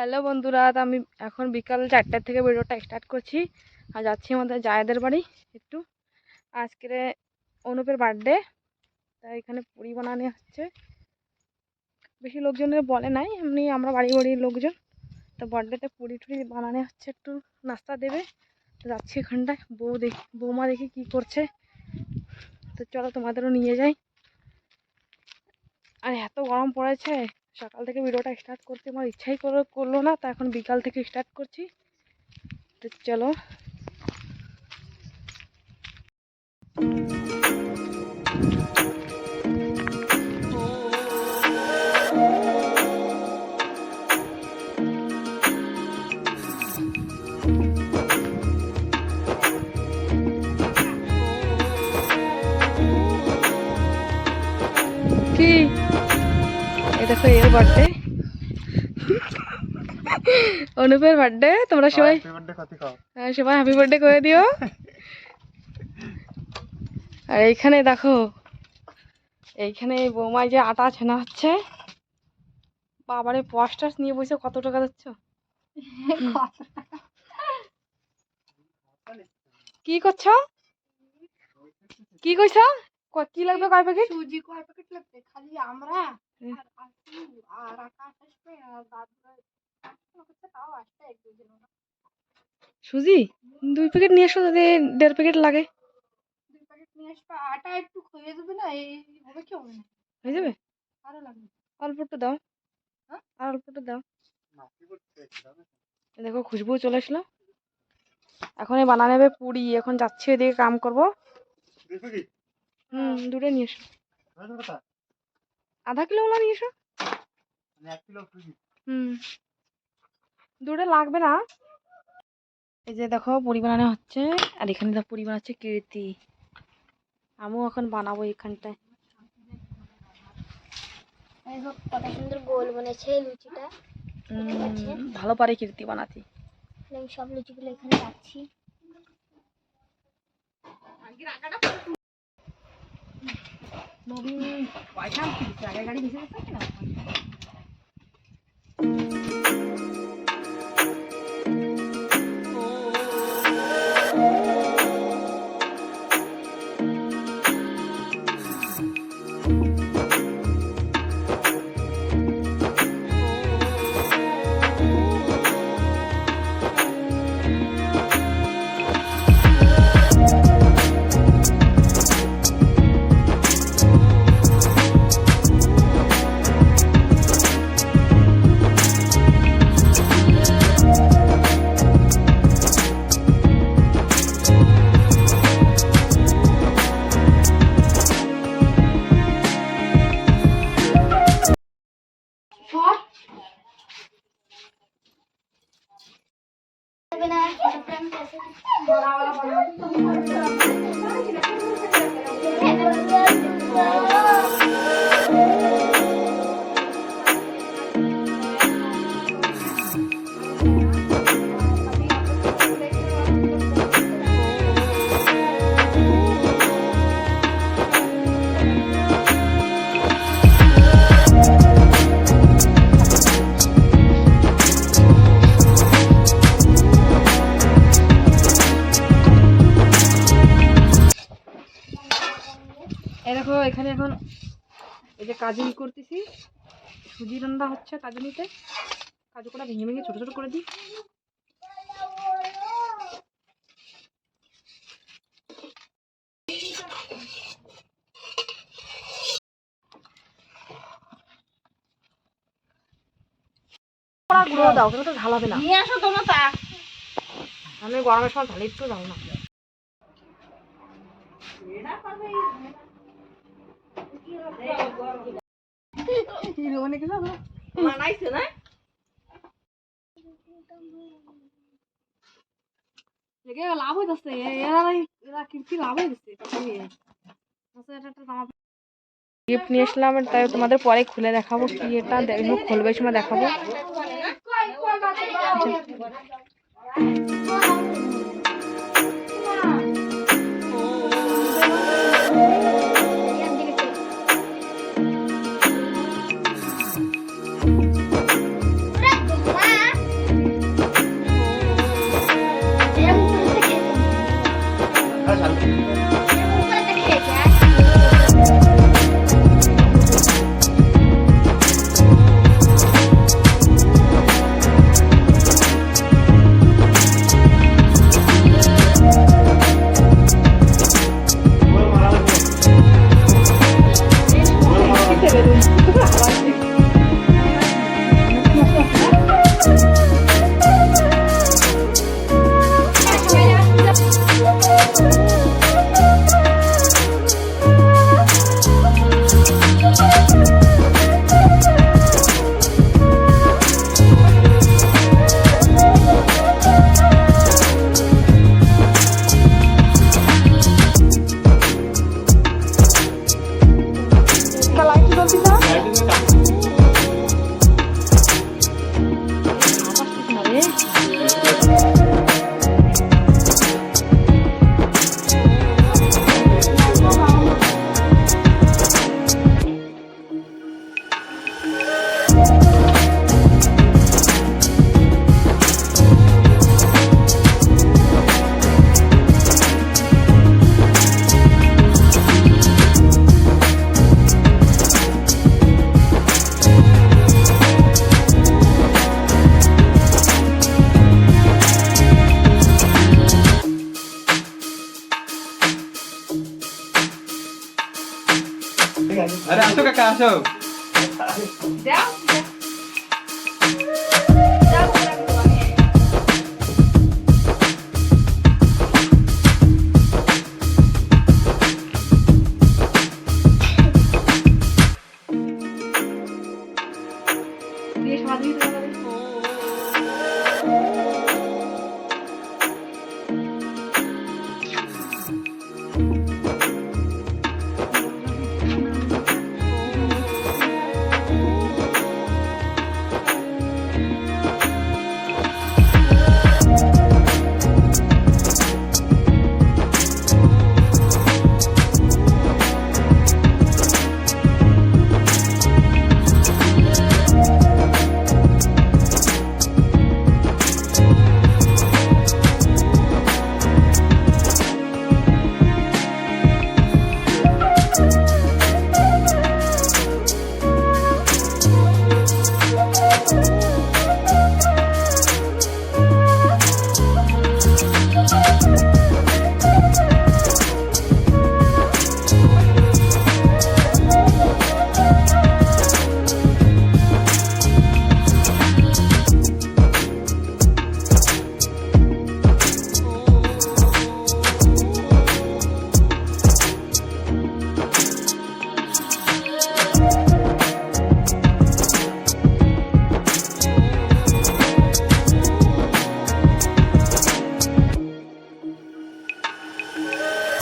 Hello বন্ধুরা আমি এখন বিকাল চারটার থেকে ভিডিওটা স্টার্ট করছি। আর যাচ্ছি আমাদের জায়েদের বাড়ি একটু। আজকের অনুপের বার্থডে তাই এখানে পুরি বানানো হচ্ছে। বেশি লোকজনের বলে নাই, এমনি আমরা বাড়ি বাড়ির লোকজন। তো বার্থডেতে পুরি টুরি বানানো হচ্ছে, একটু নাস্তা দেবে। যাচ্ছি এখানটায়, বউ দেখি, বৌমা দেখি কী করছে। তো চলো তোমাদেরও নিয়ে যাই। আর, এত গরম পড়েছে। সকাল থেকে ভিডিওটা স্টার্ট করতে আমার ইচ্ছাই করল না, তা এখন বিকাল থেকে স্টার্ট করছি। তো চলো। এর বার্থডে অনুপের বার্থডে তোমরা সবাই হ্যাঁ, সবাই হ্যাপি বার্থডে করে দিও। আর এইখানে দেখো এইখানে এই বৌমায় যে আটা ছেনা হচ্ছে। বাবারে পস্টাস নিয়ে বসে কত টাকা দিচ্ছ? কি করছ? কি করছ? ক- কি লাগবে কয় প্যাকেট সুজি কয় প্যাকেট লাগবে? খালি আমরা সুজি দুই প্যাকেট নিয়ে এসো যদি দেড় প্যাকেট লাগে। দুই প্যাকেট নিয়ে আসবে আটা একটু খুঁজে দেবে না এই কি হবে না। হয়ে যাবে? আরও লাগবে। অল্প একটু দাও। হ্যাঁ? আর অল্প একটু দাও। দেখো খুশবু চলে আসলো। এখন এই বানা নেবে পুরি। এখন যাচ্ছি এদিকে কাম করব। হুম দুটো নিয়ে এসো। আধা কিলো ওলা নিয়ে এসো। হুম। দুটো লাগবে না। এই যে দেখো পুরি বানানো হচ্ছে আর এখানে দেখো পুরি বানাচ্ছে কীর্তি। আমিও এখন বানাবো এখানটায়। কত সুন্দর গোল বলেছে লুচিটা। ভালো পারে কীর্তি বানাতে। আমি সব লুচিগুলো এখানে রাখছি। নবীন পয়সা গাড়ি মিশে গেছে কিনা এই দেখো এখানে এখন এই যে কাজু করতেছি। সুজি রান্না হচ্ছে কাজু নিতে কাজু কটা ভেঙে ভেঙে ছোট ছোট করে দিই। গুঁড়ো দাও তো ঢালাবে না। নিয়ে আসো তোমার তা। আমি গরমের সময় ঢালে একটু দাও না। মানাইছে না? লাভ হইতেছে এরা কীর্তি লাভ হইতেছে গিফট নিয়ে। এসলাম তাই তোমাদের পরে খুলে দেখাবো কি এটা। খুলবে সময় দেখাবো। আসো কাকা আসো। দাম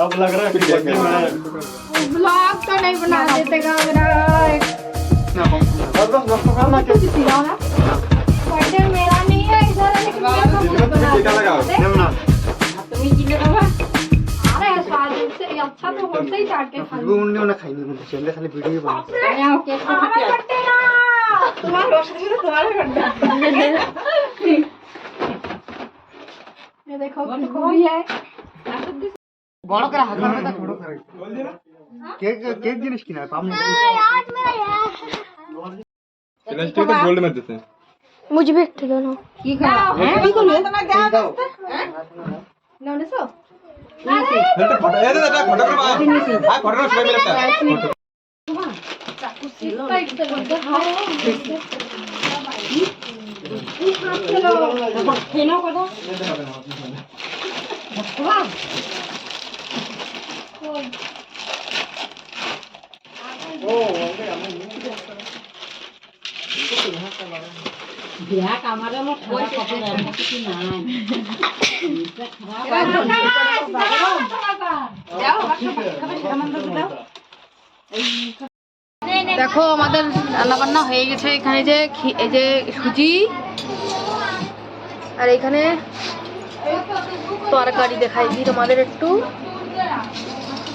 अब लग रहा है कि ब्लॉग तो नहीं बना देते अच्छा तो होल ही चाट के खानी। उन्होंने खाई नहीं मुझे चंदे खाली वीडियो बना। आया ओके हमारा कट्टे ना। तुम्हारा रोशनी से तुम्हारा कट्टा ये देखो कोई है? বড় করে হাত ধরবে বড় করে কেক কেক জিনিস কিনা সামনে आज मेरा यार প্লাস্টিক তো গোল্ড মধ্যে थे मुझे भी एक ठेलो ना কি খাও হ্যাঁ কি করবে তোমার দাও দস্তে হ্যাঁ নাও নেছো এটা ফটো এ দাদা ফটো করবা আ ফটো না সবাই মিলে ফটো চাকু ছিল একটা বন্ধ হাও খেলো খেলো কথা দেখো আমাদের রান্নাবান্না হয়ে গেছে। এখানে যে এই যে সুজি আর এখানে তরকারি দেখাই তোমাদের একটু।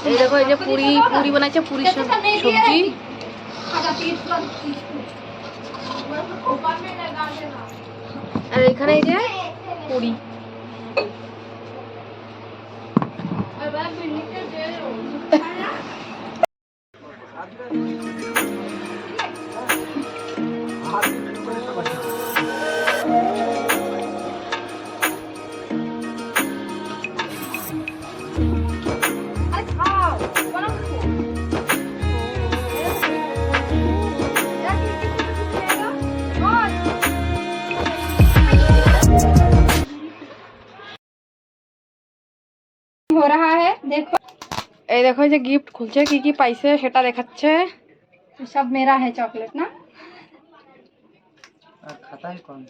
এই দেখো, এই যে পুরি পুরি বানাচ্ছে, পুরি সব- সবজি। আর এখানে এই যে পুরি। हो रहा है देखो এই দেখো এই যে গিফট খুলছে কি কি পাইছে সেটা দেখাচ্ছে सब मेरा है चॉकलेट ना खाता है कौन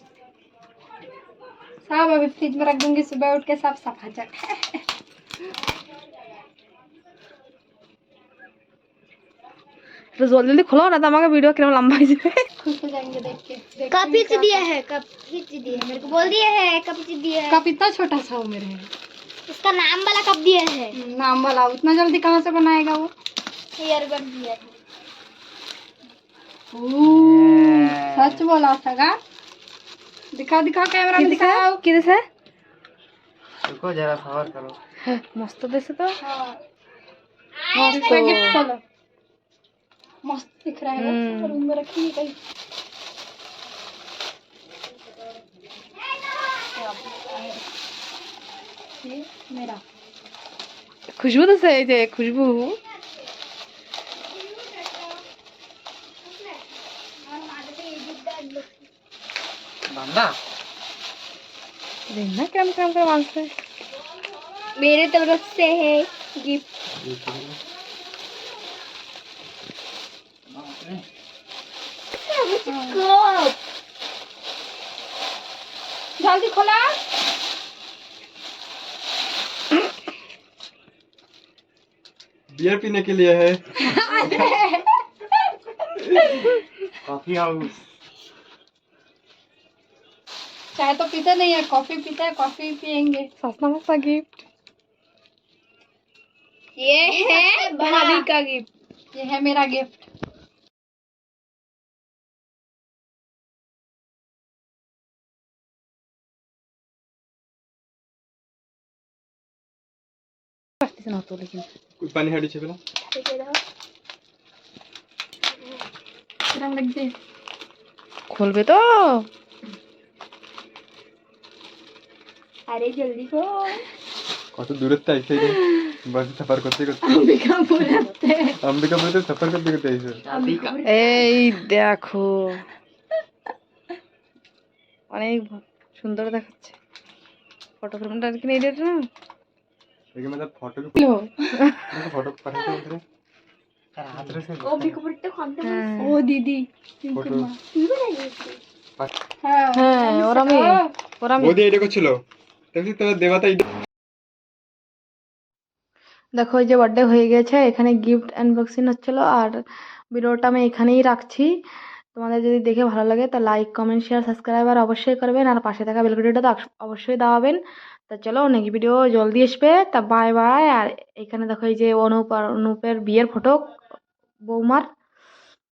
सब अभी फ्रिज में रख दूंगी सुबह उठ के सब सफा चट একটু জলদি জলদি খোলো না তো আমাকে ভিডিও কিরম লম্বা হয়ে যাবে खुश हो जाएंगे देख के देख कब पिच दिया है कब पिच दिया है मेरे को बोल दिया है कब पिच दिया है कप इतना छोटा सा हो मेरे उसका नाम वाला कब दिया है? नाम वाला उतना जल्दी कहाँ से बनाएगा वो? हेयर बन दिया सच बोला सगा। दिखा दिखा कैमरा में दिखाओ किधर से? देखो जरा सवार करो। मस्त देसे तो। मस्त दिख रहा है रूम में रखी कहीं ये मेरा খুশবু দিছে এই যে খুশবু बांधा দেখ না কেমন কেমন করে মানছে मेरे तरफ से है गिफ्ट जल्दी खोला बियर पीने के लिए है। कॉफ़ी हाउस चाय तो पीता नहीं है कॉफ़ी पीता है कॉफ़ी पियेंगे। सस्ता मस्ता गिफ्ट ये है भाभी का गिफ्ट ये है मेरा गिफ्ट আসতেছে না তো লেকিন कोई पानी हाड़ी छे बेला रंग लग दे খুলবে তো अरे जल्दी को কত দূরত্ব আইছে রে বাস সফর করতে করতে अंबिकापुर रहते हैं অম্বিকাপুরে সফর করতে করতে আইছে এই দেখো অনেক ভ- সুন্দর দেখাচ্ছে ফটো ফ্রেমটা কি নেই এটা না लेकिन फोटो भी लो फोटो उधर रे से ओ तो खाते ओ दीदी फोटो तू দেবতা দেখো এই যে বার্থডে হয়ে গেছে এখানে গিফট আনবক্সিং হচ্ছিল আর ভিডিওটা আমি এখানেই রাখছি। তোমাদের যদি দেখে ভালো লাগে তো লাইক কমেন্ট শেয়ার সাবস্ক্রাইব আর অবশ্যই করবেন। আর পাশে থাকা বেলকুটিটা তো অবশ্যই দাওয়াবেন তা চলো নেক্সট ভিডিও জলদি আসবে। তা বাই বাই আর এখানে দেখো এই যে অনুপ আর অনুপের বিয়ের ফটো বৌমার।